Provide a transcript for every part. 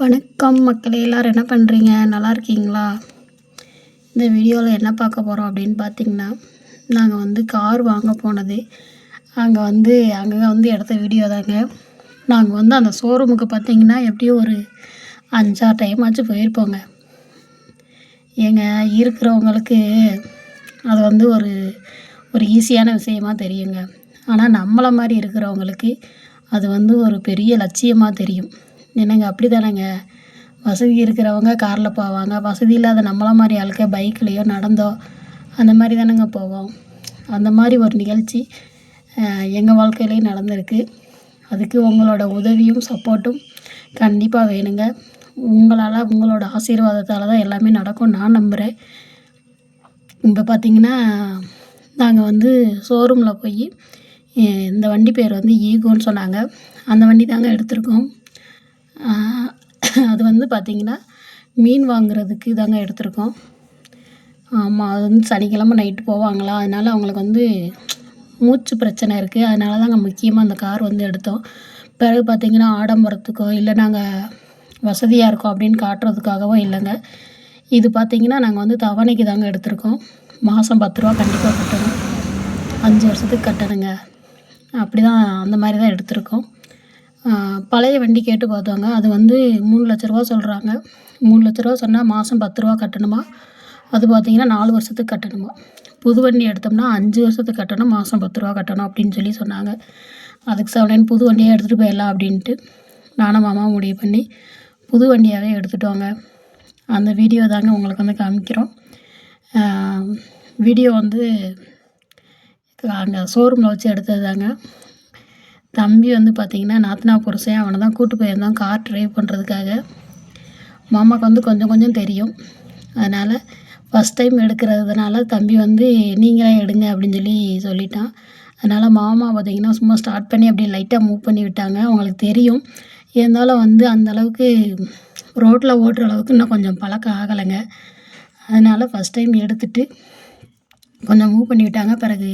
வணக்கம் மக்களே எல்லோரும் என்ன பண்ணுறீங்க நல்லா இருக்கீங்களா? இந்த வீடியோவில் என்ன பார்க்க போகிறோம் அப்படின்னு பார்த்தீங்கன்னா நாங்கள் வந்து கார் வாங்க போனது. அங்கே வந்து அங்கே வந்து எடுத்த வீடியோ தாங்க. நாங்கள் வந்து அந்த ஷோரூமுக்கு பார்த்தீங்கன்னா எப்படியும் ஒரு அஞ்சாறு டைம் ஆச்சு போயிருப்போங்க. ஏங்க இருக்கிறவங்களுக்கு அது வந்து ஒரு ஒரு ஈஸியான விஷயமா தெரியுங்க. ஆனால் நம்மளை மாதிரி இருக்கிறவங்களுக்கு அது வந்து ஒரு பெரிய லட்சியமாக தெரியும். என்னங்க அப்படி தானேங்க வசதி இருக்கிறவங்க காரில் போவாங்க. வசதி இல்லாத நம்மளை மாதிரி ஆளுக்க பைக்லேயோ நடந்தோ அந்த மாதிரி தானேங்க போவோம். அந்த மாதிரி ஒரு நிகழ்ச்சி எங்கள் வாழ்க்கையிலையும் நடந்திருக்கு. அதுக்கு உங்களோட உதவியும் சப்போர்ட்டும் கண்டிப்பாக வேணுங்க. உங்களால் உங்களோட ஆசீர்வாதத்தால் தான் எல்லாமே நடக்கும். நான் நம்புகிறேன் இப்போ பார்த்திங்கன்னா நாங்கள் வந்து ஷோரூமில் போய் இந்த வண்டி பேர் வந்து ஈகோன்னு சொன்னாங்க. அந்த வண்டி தாங்க எடுத்திருக்கோம். அது வந்து பார்த்திங்கன்னா மீன் வாங்குறதுக்கு தாங்க எடுத்திருக்கோம். ஆமாம் அது வந்து சனிக்கிழமை நைட்டு போவாங்களா? அதனால் அவங்களுக்கு வந்து மூச்சு பிரச்சனை இருக்குது அதனால தாங்க முக்கியமாக அந்த கார் வந்து எடுத்தோம். பிறகு பார்த்திங்கன்னா ஆடம்பரத்துக்கோ இல்லை நாங்கள் வசதியாக இருக்கோம் அப்படின்னு காட்டுறதுக்காகவோ இல்லைங்க. இது பார்த்திங்கன்னா நாங்கள் வந்து தவணைக்கு தாங்க எடுத்திருக்கோம். மாதம் பத்து ரூபா கண்டிப்பாக கட்டணும். அஞ்சு வருஷத்துக்கு கட்டணுங்க. அப்படி தான் அந்த மாதிரி தான் எடுத்திருக்கோம். பழைய வண்டி கேட்டு பார்த்தோங்க அது வந்து மூணு லட்ச ரூபா சொல்கிறாங்க மூணு லட்ச ரூபா சொன்னால் மாதம் பத்து ரூபா கட்டணுமா? அது பார்த்திங்கன்னா நாலு வருஷத்துக்கு கட்டணுமா? புது வண்டி எடுத்தோம்னா அஞ்சு வருஷத்துக்கு கட்டணும் மாதம் பத்து ரூபா கட்டணும் அப்படின்னு சொல்லி சொன்னாங்க. அதுக்கு செவனேன்னு புது வண்டியாக எடுத்துகிட்டு போயிடலாம் அப்படின்ட்டு நானும் மாமாவும் முடிவு பண்ணி புது வண்டியாகவே எடுத்துட்டோங்க. அந்த வீடியோ தாங்க உங்களுக்கு வந்து காமிக்கிறோம். வீடியோ வந்து அங்கே ஷோரூமில் வச்சு எடுத்தது தாங்க. தம்பி வந்து பார்த்திங்கன்னா நாத்தனா புருஷன் அவனை தான் கூட்டு போயிருந்தான் கார் ட்ரைவ் பண்ணுறதுக்காக மாமாவுக்கு வந்து கொஞ்சம் கொஞ்சம் தெரியும். அதனால் ஃபஸ்ட் டைம் எடுக்கிறதுனால தம்பி வந்து நீங்களே எடுங்க அப்படின்னு சொல்லி சொல்லிட்டான். அதனால் மாமா பார்த்திங்கன்னா சும்மா ஸ்டார்ட் பண்ணி அப்படியே லைட்டாக மூவ் பண்ணி விட்டாங்க. அவங்களுக்கு தெரியும். இருந்தாலும் வந்து அந்த அளவுக்கு ரோட்டில் ஓட்டுற அளவுக்கு இன்னும் கொஞ்சம் பழக்கம் ஆகலைங்க. அதனால் ஃபஸ்ட் டைம் எடுத்துகிட்டு கொஞ்சம் மூவ் பண்ணி விட்டாங்க. பிறகு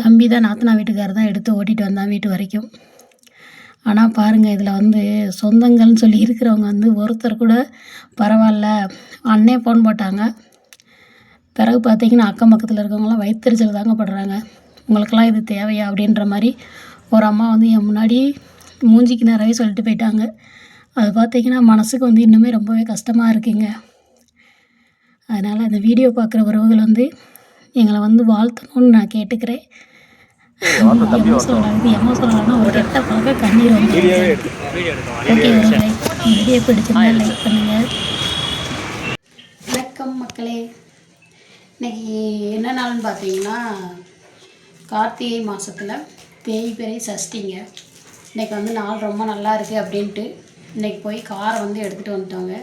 தம்பி தான் நாத்தனா வீட்டுக்காரர் தான் எடுத்து ஓட்டிகிட்டு வந்தான் வீட்டு வரைக்கும். ஆனால் பாருங்கள் இதில் வந்து சொந்தங்கள்னு சொல்லி இருக்கிறவங்க வந்து ஒருத்தர் கூட பரவாயில்ல. அண்ணே ஃபோன் போட்டாங்க. பிறகு பார்த்தீங்கன்னா அக்கம் பக்கத்தில் இருக்கவங்களாம் வயிற்றுச்சல் தாங்க படுறாங்க. உங்களுக்கெல்லாம் இது தேவையா அப்படின்ற மாதிரி ஒரு அம்மா வந்து என் முன்னாடி மூஞ்சிக்கு நிறைய சொல்லிட்டு போயிட்டாங்க. அது பார்த்தீங்கன்னா மனசுக்கு வந்து இன்னுமே ரொம்பவே கஷ்டமாக இருக்குங்க. அதனால் அந்த வீடியோ பார்க்குற உறவுகள் வந்து எங்களை வந்து வாழ்த்தணும்னு நான் கேட்டுக்கிறேன். எமோஷனல் ஆகுது எமோஷனல் ஒரு கெட்ட பழக்க கண்ணீர் வந்து ஓகே வீடியோ பிடிச்சிருந்தா லைக் பண்ணுங்கள் வணக்கம் மக்களே. இன்னைக்கு என்ன நாள்னு பார்த்தீங்கன்னா கார்த்திகை மாதத்தில் தேய்பிறை சஷ்டிங்க. இன்றைக்கி வந்து நாள் ரொம்ப நல்லா இருக்குது அப்படின்ட்டு இன்றைக்கி போய் காரை வந்து எடுத்துகிட்டு வந்துட்டோங்க.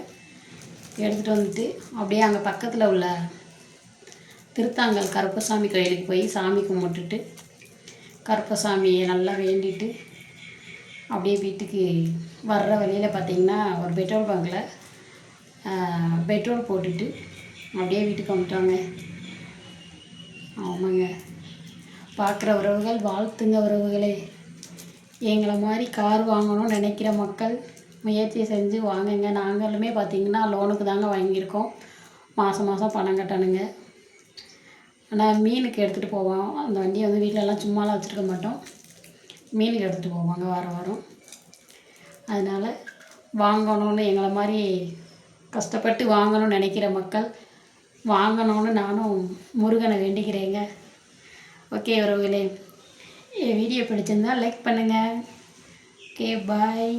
எடுத்துகிட்டு வந்துட்டு அப்படியே அங்கே பக்கத்தில் உள்ள திருத்தாங்கல் கருப்பசாமி கோயிலுக்கு போய் சாமி கும்பிட்டுட்டு கருப்பசாமியை நல்லா வேண்டிட்டு அப்படியே வீட்டுக்கு வர்ற வழியில் பார்த்திங்கன்னா ஒரு பெட்ரோல் பங்கில் பெட்ரோல் போட்டுட்டு அப்படியே வீட்டுக்கு வந்துட்டாங்க. ஆமாங்க. பார்க்குற உறவுகள் வாழ்த்துங்க உறவுகளே. எங்களை மாதிரி கார் வாங்கணும்னு நினைக்கிற மக்கள் முயற்சி செஞ்சு வாங்குங்க. நாங்களுமே பார்த்திங்கன்னா லோனுக்கு தாங்க வாங்கியிருக்கோம். மாதம் மாதம் பணம் கட்டணுங்க. ஆனால் மீனுக்கு எடுத்துகிட்டு போவோம். அந்த வண்டியை வந்து வீட்டிலலாம் சும்மாலாம் வச்சுருக்க மாட்டோம். மீனுக்கு எடுத்துகிட்டு போவாங்க வாரம் வாரம். அதனால் வாங்கணும்னு எங்களை மாதிரி கஷ்டப்பட்டு வாங்கணும்னு நினைக்கிற மக்கள் வாங்கணும்னு நானும் முருகனை வேண்டிக்கிறேங்க. ஓகே உறவுகளே. வீடியோ பிடிச்சிருந்தால் லைக் பண்ணுங்கள் ஓகே பாய்